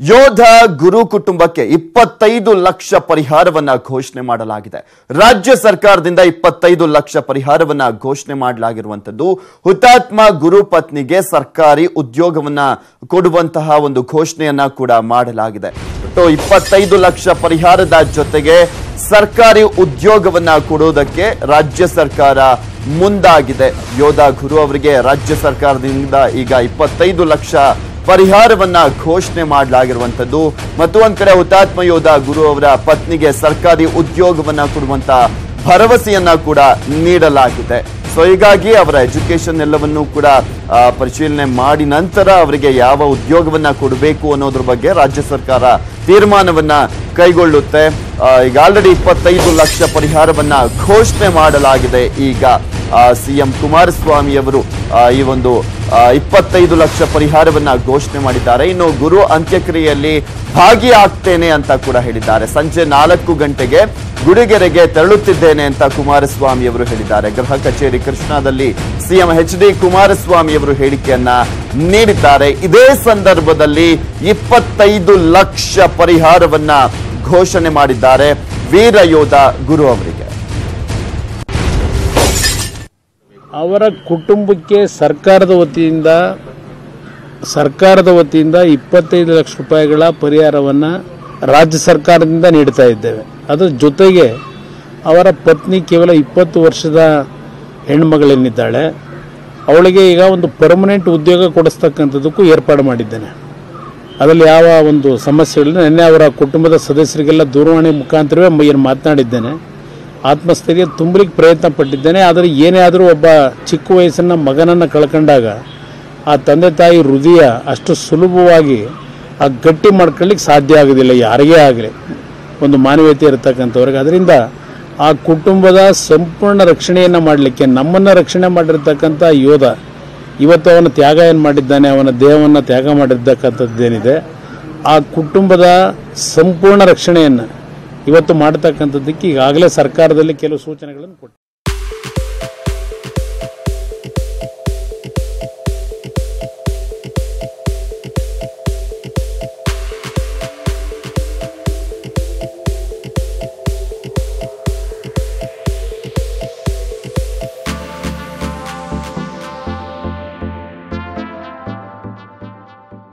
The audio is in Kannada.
ಯೋಧ ಗುರು ಕುಟುಂಬಕ್ಕೆ ಇಪ್ಪತ್ತೈದು ಲಕ್ಷ ಪರಿಹಾರವನ್ನ ಘೋಷಣೆ ಮಾಡಲಾಗಿದೆ. ರಾಜ್ಯ ಸರ್ಕಾರದಿಂದ ಇಪ್ಪತ್ತೈದು ಲಕ್ಷ ಪರಿಹಾರವನ್ನ ಘೋಷಣೆ ಮಾಡಲಾಗಿರುವಂತದ್ದು ಹುತಾತ್ಮ ಗುರು ಪತ್ನಿಗೆ ಸರ್ಕಾರಿ ಉದ್ಯೋಗವನ್ನ ಕೊಡುವಂತಹ ಒಂದು ಘೋಷಣೆಯನ್ನ ಕೂಡ ಮಾಡಲಾಗಿದೆ. ಇಪ್ಪತ್ತೈದು ಲಕ್ಷ ಪರಿಹಾರದ ಜೊತೆಗೆ ಸರ್ಕಾರಿ ಉದ್ಯೋಗವನ್ನ ಕೊಡುವುದಕ್ಕೆ ರಾಜ್ಯ ಸರ್ಕಾರ ಮುಂದಾಗಿದೆ. ಯೋಧ ಗುರು ಅವರಿಗೆ ರಾಜ್ಯ ಸರ್ಕಾರದಿಂದ ಈಗ ಇಪ್ಪತ್ತೈದು ಲಕ್ಷ ಪರಿಹಾರವನ್ನ ಘೋಷಣೆ ಮಾಡಲಾಗಿರುವಂತದ್ದು ಮತ್ತು ಒಂದ್ ಕಡೆ ಹುತಾತ್ಮ ಯೋಧ ಗುರು ಅವರ ಪತ್ನಿಗೆ ಸರ್ಕಾರಿ ಉದ್ಯೋಗವನ್ನ ಕೊಡುವಂತ ಭರವಸೆಯನ್ನ ಕೂಡ ನೀಡಲಾಗಿದೆ. ಸೊ ಹೀಗಾಗಿ ಅವರ ಎಜುಕೇಶನ್ ಎಲ್ಲವನ್ನೂ ಕೂಡ ಪರಿಶೀಲನೆ ಮಾಡಿ ನಂತರ ಅವರಿಗೆ ಯಾವ ಉದ್ಯೋಗವನ್ನ ಕೊಡಬೇಕು ಅನ್ನೋದ್ರ ಬಗ್ಗೆ ರಾಜ್ಯ ಸರ್ಕಾರ ತೀರ್ಮಾನವನ್ನ ಕೈಗೊಳ್ಳುತ್ತೆ. ಈಗ ಆಲ್ರೆಡಿ ಇಪ್ಪತ್ತೈದು ಲಕ್ಷ ಪರಿಹಾರವನ್ನ ಘೋಷಣೆ ಮಾಡಲಾಗಿದೆ ಈಗ. ಸಿಎಂ ಕುಮಾರಸ್ವಾಮಿ ಅವರು ಈ ಒಂದು ಇಪ್ಪತ್ತೈದು ಲಕ್ಷ ಪರಿಹಾರವನ್ನ ಘೋಷಣೆ ಮಾಡಿದ್ದಾರೆ. ಇನ್ನು ಗುರು ಅಂತ್ಯಕ್ರಿಯೆಯಲ್ಲಿ ಭಾಗಿಯಾಗ್ತೇನೆ ಅಂತ ಕೂಡ ಹೇಳಿದ್ದಾರೆ. ಸಂಜೆ ನಾಲ್ಕು ಗಂಟೆಗೆ ಗುಡಿಗೆರೆಗೆ ತೆರಳುತ್ತಿದ್ದೇನೆ ಅಂತ ಕುಮಾರಸ್ವಾಮಿ ಅವರು ಹೇಳಿದ್ದಾರೆ. ಗೃಹ ಕಚೇರಿ ಕೃಷ್ಣಾದಲ್ಲಿ ಸಿಎಂ ಎಚ್ ಡಿ ಕುಮಾರಸ್ವಾಮಿ ಅವರು ಹೇಳಿಕೆಯನ್ನ ನೀಡಿದ್ದಾರೆ. ಇದೇ ಸಂದರ್ಭದಲ್ಲಿ ಇಪ್ಪತ್ತೈದು ಲಕ್ಷ ಪರಿಹಾರವನ್ನ ಘೋಷಣೆ ಮಾಡಿದ್ದಾರೆ ವೀರ ಯೋಧ ಗುರು ಅವರಿಗೆ. ಅವರ ಕುಟುಂಬಕ್ಕೆ ಸರ್ಕಾರದ ವತಿಯಿಂದ ಸರ್ಕಾರದ ವತಿಯಿಂದ ಇಪ್ಪತ್ತೈದು ಲಕ್ಷ ರೂಪಾಯಿಗಳ ಪರಿಹಾರವನ್ನು ರಾಜ್ಯ ಸರ್ಕಾರದಿಂದ ನೀಡ್ತಾ ಇದ್ದೇವೆ. ಅದರ ಜೊತೆಗೆ ಅವರ ಪತ್ನಿ ಕೇವಲ ಇಪ್ಪತ್ತು ವರ್ಷದ ಹೆಣ್ಮಗಳೇನಿದ್ದಾಳೆ ಅವಳಿಗೆ ಈಗ ಒಂದು ಪರ್ಮನೆಂಟ್ ಉದ್ಯೋಗ ಕೊಡಿಸ್ತಕ್ಕಂಥದ್ದಕ್ಕೂ ಏರ್ಪಾಡು ಮಾಡಿದ್ದೇನೆ. ಅದರಲ್ಲಿ ಯಾವ ಒಂದು ಸಮಸ್ಯೆಗಳಿಲ್ಲ ನಿನ್ನೆ ಅವರ ಕುಟುಂಬದ ಸದಸ್ಯರಿಗೆಲ್ಲ ದೂರವಾಣಿ ಮುಖಾಂತರವೇ ಏನು ಮಾತನಾಡಿದ್ದೇನೆ. ಆತ್ಮಸ್ಥೈರ್ಯ ತುಂಬಲಿಕ್ಕೆ ಪ್ರಯತ್ನ ಪಟ್ಟಿದ್ದೇನೆ. ಆದರೆ ಏನೇ ಆದರೂ ಒಬ್ಬ ಚಿಕ್ಕ ವಯಸ್ಸಿನ ಮಗನನ್ನು ಕಳ್ಕೊಂಡಾಗ ಆ ತಂದೆ ತಾಯಿ ಹೃದಯ ಅಷ್ಟು ಸುಲಭವಾಗಿ ಆ ಗಟ್ಟಿ ಮಾಡ್ಕೊಳ್ಳಿಕ್ಕೆ ಸಾಧ್ಯ ಆಗೋದಿಲ್ಲ. ಯಾರಿಗೇ ಆಗಲಿ, ಒಂದು ಮಾನವೀಯತೆ ಇರತಕ್ಕಂಥವ್ರಿಗೆ. ಅದರಿಂದ ಆ ಕುಟುಂಬದ ಸಂಪೂರ್ಣ ರಕ್ಷಣೆಯನ್ನು ಮಾಡಲಿಕ್ಕೆ, ನಮ್ಮನ್ನು ರಕ್ಷಣೆ ಮಾಡಿರ್ತಕ್ಕಂಥ ಯೋಧ ಇವತ್ತು ಅವನ ತ್ಯಾಗ ಏನು ಮಾಡಿದ್ದಾನೆ, ಅವನ ದೇಹವನ್ನು ತ್ಯಾಗ ಮಾಡಿರ್ತಕ್ಕಂಥದ್ದೇನಿದೆ, ಆ ಕುಟುಂಬದ ಸಂಪೂರ್ಣ ರಕ್ಷಣೆಯನ್ನು ಇವತ್ತು ಮಾಡತಕ್ಕಂಥದ್ದಕ್ಕೆ ಈಗಾಗಲೇ ಸರ್ಕಾರದಲ್ಲಿ ಕೆಲವು ಸೂಚನೆಗಳನ್ನು ಕೊಟ್ಟು